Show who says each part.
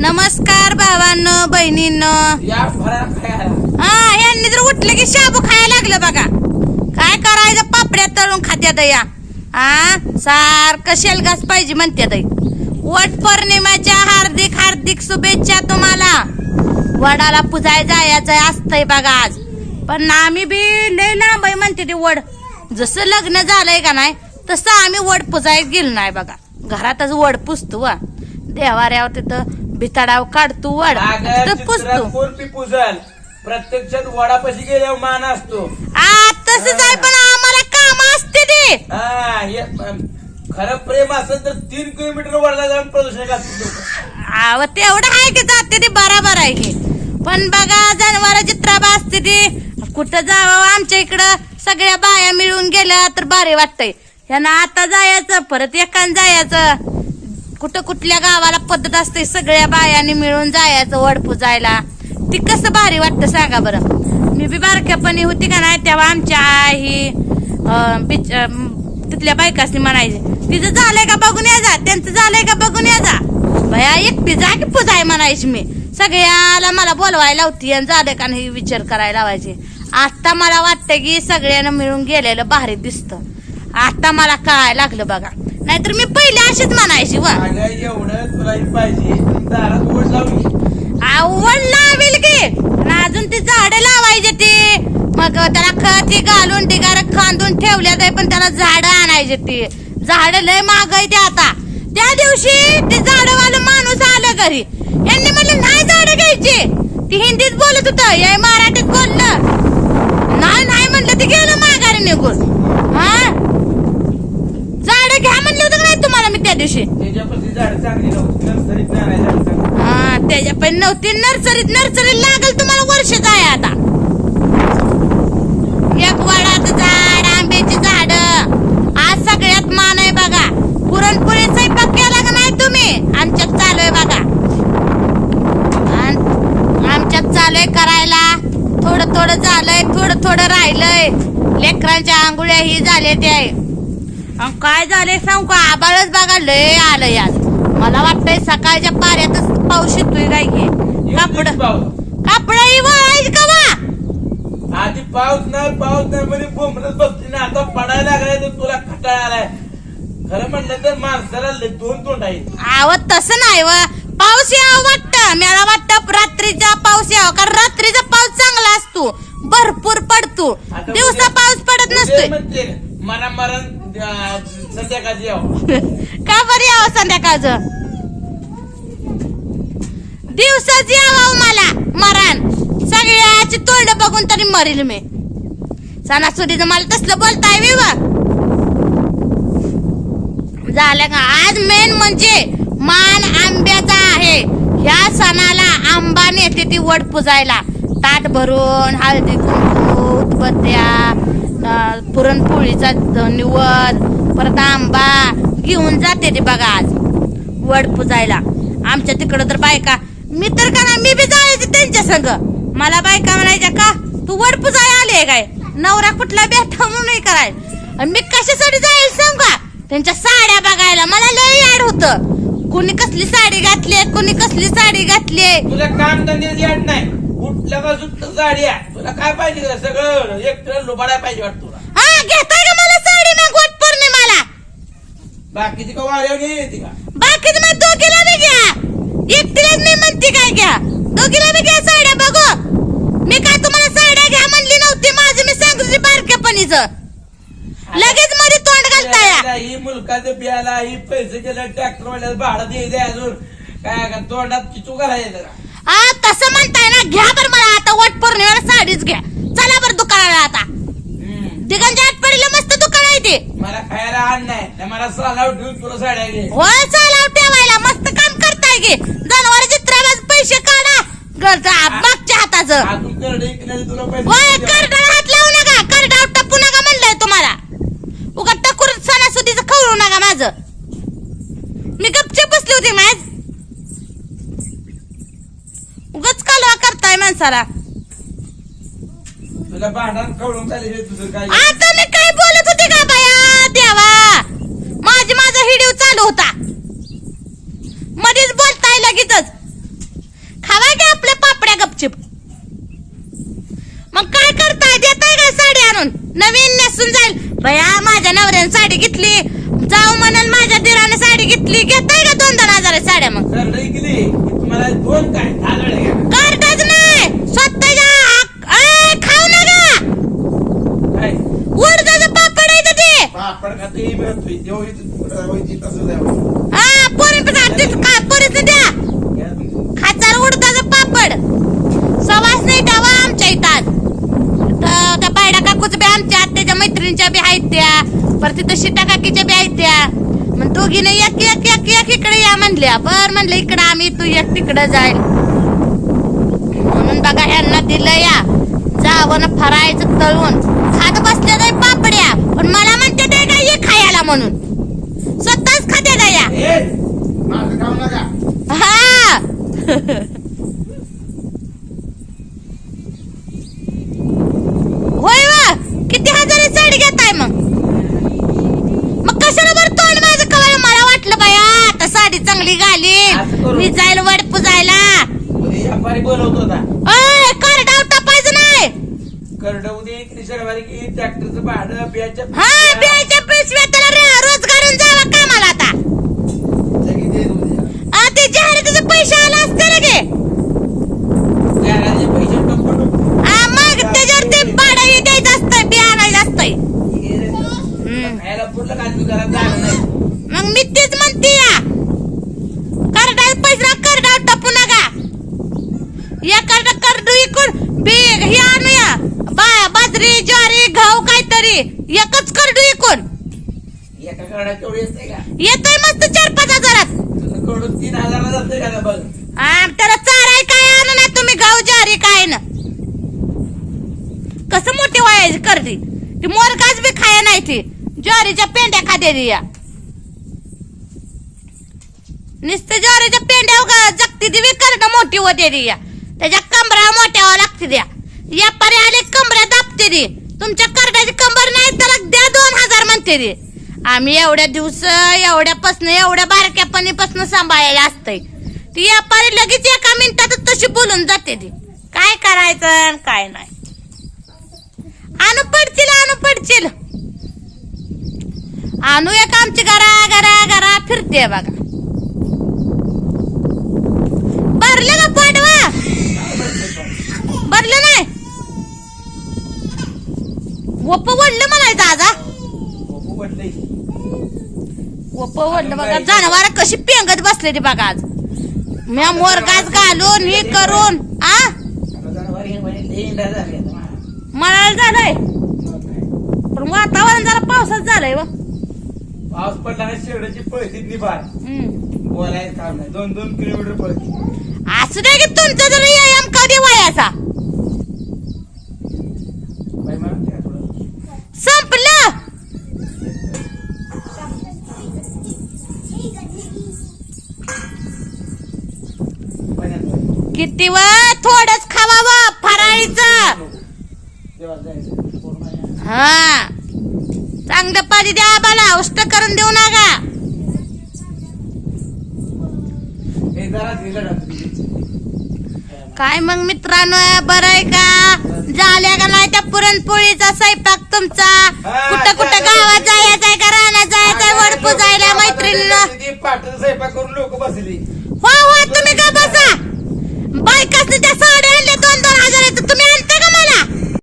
Speaker 1: नमस्कार भावांनो बहिणींनो. हा यांनी जर उठलं की शाबू खायला लागलं बघा. काय करायचं? पापड्या तळून खात्यात या. हा सारखं शेलगास पाहिजे म्हणत्यात. वट पौर्णिमेच्या हार्दिक हार्दिक शुभेच्छा तुम्हाला. वडाला पुजाय जायचं असतंय बघा आज. पण आम्ही बी लय लांब आहे म्हणते ते वड. जसं लग्न झालंय का नाही तसं आम्ही वड पुजाय गेलो नाही बघा. घरातच वड पुजतो वा. देवाऱ्यावर तिथं भिताडाव वड
Speaker 2: अगं
Speaker 1: तिथं
Speaker 2: चित्रात
Speaker 1: पुजतो
Speaker 2: कोण पुजल प्रत्यक्षात वडापाशी गेल्यावर मान असतो.
Speaker 1: आ तसंच आहे पण आम्हाला काम असते ते.
Speaker 2: हा हे अम, खरं प्रेम असेल तर तीन किलोमीटर वडला जाऊन प्रदूषण घालतो.
Speaker 1: आव तेवढं आहे की जाते ते बराबर आहे की. पण बघा जनावरांची त्राबा असते ती. कुठं जावं आमच्या इकडं? सगळ्या बाया मिळून गेल्या तर भारी वाटतंय. ह्यांना आता जायचं परत एकान जायचं. कुठं कुठल्या गावाला पद्धत असते सगळ्या बायांनी मिळून जायचं वडपू जायला. ती कसं भारी वाटतं सांगा बरं. मी बी बारक्यापणी होती का नाही तेव्हा आमच्या आई अं, बिच- तिथल्या बायकासनी म्हणायचे तिचं झालंय का बघून या जा त्यांचं झालंय का बघून या जा. भया एकटी जा की पुजाय म्हणायची मी. सगळ्याला मला बोलवायला होती आणि झालं का नाही विचार करायला लावायचे. आता मला वाटतं की सगळ्यांना मिळून गेलेलं भारी दिसतं. आता मला काय लागलं बघा. नाहीतर मी पहिले अशीच म्हणायची वा.
Speaker 2: अगं एवढं तुला हे पाहिजे. दारात वड लावून घे.
Speaker 1: आवड लावेल की. आणि अजून ती झाडं लावायचे ते. मग त्याला खत ती घालून टिगार खांदून ठेवल्या जाय पण त्याला झाडं आणायचे ते. झाडं लय महाग आहे ते आता. त्या दिवशी ते झाडवाला माणूस आलं घरी. यांनी म्हणलं नाही झाडं घ्यायची. ती हिंदीत बोलत होत या मराठीत बोललं. नाही नाही म्हणलं ते गेलं माघारी निघून. हा झाडं घ्या म्हणलं होतं का नाही तुम्हाला मी त्या दिवशी
Speaker 2: त्याच्यापाशी झाड चांगली नव्हती नर्सरीत जाणार झाड दिवशी.
Speaker 1: हा त्याच्या पण नव्हती. नर्सरीत नर्सरीत लागल तुम्हाला वर्ष काय आता? एक वडाचं झाड आंब्याची झाड. आज सगळ्यात मान आहे बघा. पुरणपोळी स्वयंपाक केला का नाही तुम्ही? आमच्यात चालू आहे बघा. आमच्यात चालू आहे करायला. थोडं थोडं झालंय थोडं थोडं राहिलंय. लेकरांच्या आंघोळ्या ही झाल्या त्या. आहे अन काय झालंय सांगू का? आबाळच बघा लय आलंय आज मला वाटतंय सकाळच्या पाऱ्यातच पाऊस येतोय काय घे कापड
Speaker 2: एकच पाऊस.
Speaker 1: कापड ही वळायची का वा
Speaker 2: आधी पाऊस नाही पाऊस नाही म्हणजे बोंबलत बसली ना आता पडायला लागलाय तर तुला खटाळा आलाय. खरं म्हणलं तर माणसाला लय दोन तोंड आहेत.
Speaker 1: आवत तसं नाही व. पाऊस यावं वाटतं. मला वाटतं रात्रीचा पाऊस यावा कारण रात्रीचा पाऊस चांगला असतो. भरपूर पडतो.
Speaker 2: आता
Speaker 1: दिवसा
Speaker 2: उद्या-
Speaker 1: पाऊस पडत
Speaker 2: उद्या
Speaker 1: नसतोय.
Speaker 2: म्हणते मरा मरण संध्याकाळची
Speaker 1: का बरं यावं संध्याकाळचं? दिवसाच यावं मला मरण. सगळ्याची तोंड बघून तरी मरील मी. सणासुदीचं मला तसलं बोलताय मी वा झालं का? आज मेन म्हणजे मान आंब्याचा आहे. ह्या सणाला आंबा नेते ती वड पुजायला. ताट भरून हळदी कुंकू उदबत्त्या पुरणपोळीचा ध- निवद परत आंबा घेऊन जाते ते बघा आज वड पुजायला. आमच्या तिकडं तर बायका मी तर का ना मी बी जायचे त्यांच्या संग. मला बायका म्हणायच्या का तू वड पुजाय आली काय? नवरा कुठला बेठा म्हणून कराय आणि मी कशासाठी जाईल सांग? का त्यांच्या साड्या बघायला मला लय याड होत. कोणी कसली साडी घातली कोणी कसली साडी घातली.
Speaker 2: तुला काम धंद्याची नाही. कुठल्या सुद्धा गाडी आहे तुला काय पाहिजे का? सगळं? एकटं लुबाडाय पाहिजे वाटत तुला.
Speaker 1: हा घेताय का मला साडी मग? वट पौर्णिमाला
Speaker 2: बाकीची का वाऱ्यावर नाही येते का?
Speaker 1: बाकीच मग दोघीला बी घ्या. एकटीलाच मी म्हणते काय घ्या. दोघीला बी घ्या साड्या बघू. मी काय तुम्हाला साड्या घ्या म्हणली नव्हती. माझं मी सांगते बारक्यापणीच. लगेच मध्ये तोंड घालताय.
Speaker 2: ही मुलकाचं बियाला ही पैसे गेलं ट्रॅक्टर वाल्याला भाडं द्यायचं अजून. काय का तोंडात किचू करायचं
Speaker 1: हा तसं म्हणताय ना घ्या बरं मला आता वट पौर्णिमेला साडीच घ्या. चला बरं दुकानाला आता. दिगंच्या आटपाडीला मस्त दुकान आहे ते.
Speaker 2: मला खायला आण नाही तर मला सालाव ठेवून तुला साड्या घे.
Speaker 1: होय चालाव ठेवायला मस्त काम करताय गे जनावरांचे त्रास पैसे काढा. घरचा मागच्या हाताचं.
Speaker 2: अजून करडे इकण्याचे तुला
Speaker 1: होय
Speaker 2: पैसे
Speaker 1: करडाला हात लावू नका. करडावर टप्पू नका म्हणलंय तुम्हाला. उगा टकूर सणासुदीचं खवळू नका माझं. मी गपचे बसली होती माझ करताय माणसाला?
Speaker 2: तुला भांडण कळून चालेल तुझं काय?
Speaker 1: आता मी काय बोलत होते का बाया? देवा! माझी माझा हिडिओ चालू होता. मध्येच बोलताय लगेचच. खावा की आपल्या पापड्या गपचिप. मग काय करताय? देताय काय साडी आणून? नवीन नेसून जाईल. बया माझ्या नवऱ्याने साडी घेतली. जाऊ म्हणून माझ्या दिराने साडी घेतली. घेताय का दोन दोन हजार साड्या मग?
Speaker 2: करडई गेली तुम्हाला दोन काय? दहा गाड्या घ्या.
Speaker 1: करताच नाही स्वतःच्या ए, खाऊ नका
Speaker 2: काय
Speaker 1: उडदाचं पापड आहे तर ते
Speaker 2: पापड खाते मिळतोय तेव्हा इथं तुकडा व्हायची तसं जावं
Speaker 1: हा पोरी काय पोरीच द्या
Speaker 2: घ्या तुमचं.
Speaker 1: खाचार उडदाचं पापड सवास नाही डावा आमच्या इथं त्या बायडा काकूच बी आमच्या आत्याच्या मैत्रिणीच्या बी आहेत त्या परत तिथं शिटा काकीच्या बी आहेत त्या मग दोघीने एक एक एक एक इकडे या म्हणल्या बर म्हणलं इकडं आम्ही तू एक तिकडं जाईल म्हणून बघा ह्यांना दिलं या जावं ना फरायचं तळून खात बसल्या नाही पापड्या पण मला म्हणते ते काय ये खायला म्हणून. स्वतःच खाते का या.
Speaker 2: ए, माझं खाऊ नका.
Speaker 1: हा. होय वा किती हजाराची साडी घेताय मग? मग कशाला बरं तोंड माझं कवायला? मला वाटलं बाया आता साडी चांगली
Speaker 2: करू.
Speaker 1: मी जाईल वड पुजायला ओय कार्डाव टापायचं नाही.
Speaker 2: करड शनिवारी की ट्रॅक्टरचं भाडं बियाच्या
Speaker 1: हा बियाच्या पिशव्या त्याला रे- रोजगारून जावा कामाला आता. आ, ते जाहिरातीचे पैसे आले असते लगे
Speaker 2: घराचे पैसे टप्पा टप्पा.
Speaker 1: हा, मग त्याच्यावर ते भाडं द्यायचं असतंय बी आणायचं असतंय
Speaker 2: हे रे.
Speaker 1: हम्म.
Speaker 2: खायला पुरलं का आदमी घरात जाणं नाही
Speaker 1: मग मी तेच म्हणते या करडा पैसा करडा टपू नका या करडा करडू इकून बी हे आणूया बा बाजरी ज्वारी गहू काहीतरी एकच करडू इकून
Speaker 2: का?
Speaker 1: येतोय मस्त चार पाच हजारात.
Speaker 2: कडून तीन हजारला जाते का बघ?
Speaker 1: आ, त्याला चाराय काय आणू ना तुम्ही? गहू ज्वारी काय ना. कसं मोठी व्हायची करडी ती मोरगाच बी खाया नाही ती. ज्वारीच्या पेंड्या खाते ती या. नुसतं ज्वारीच्या पेंड्या जगती ती करड मोठी होते ती या. त्याच्या कंबरा मोठ्या लागते द्या या परी आले कंबऱ्या दाबते ती. तुमच्या करड्याची कंबर नाही त्याला द्या दोन हजार म्हणते ती. आम्ही एवढ्या दिवस एवढ्यापासून एवढ्या बारक्यापणीपासून सांभाळायला असतंय. ती व्यापारी लगेच एका मिनिटात तशी बोलून जाते ती. काय करायचं काय नाही. आणू पडतील आणू पडतील आणू एक आमची घरा घरा घरा फिरते बघा. भरलं ना पाडवा भरलं नाही? वप वडलं म्हणायचं आज बघा. जनावर कशी पेंगत बसले ते बघा आज. म्या मोरगाच घालून हे करून आ. मळायला झालंय. पण वातावरण जरा पावसात झालंय व.
Speaker 2: पाऊस पडला ना शेवड्याची पळती निभार. बोलायचं काम नाही. दोन दोन किलोमीटर पळती.
Speaker 1: असू दे की तुमचा जर व्यायाम कधी वयाचा. किती व थोडच खावावं फराळीचं. हा. चांगलं पाणी द्या आम्हाला उष्ट करून देऊ नका. काय मग मित्रांनो बरं आहे का? झाल्या का नाही त्या पुरणपोळीचा स्वयंपाक तुमचा? कुठं कुठं गावात जायचंय का रानात जायचंय वडपू जायला मैत्रिणीनं?
Speaker 2: किती पाटाचा स्वयंपाक करून लोक बसली.
Speaker 1: हो हो तुम्ही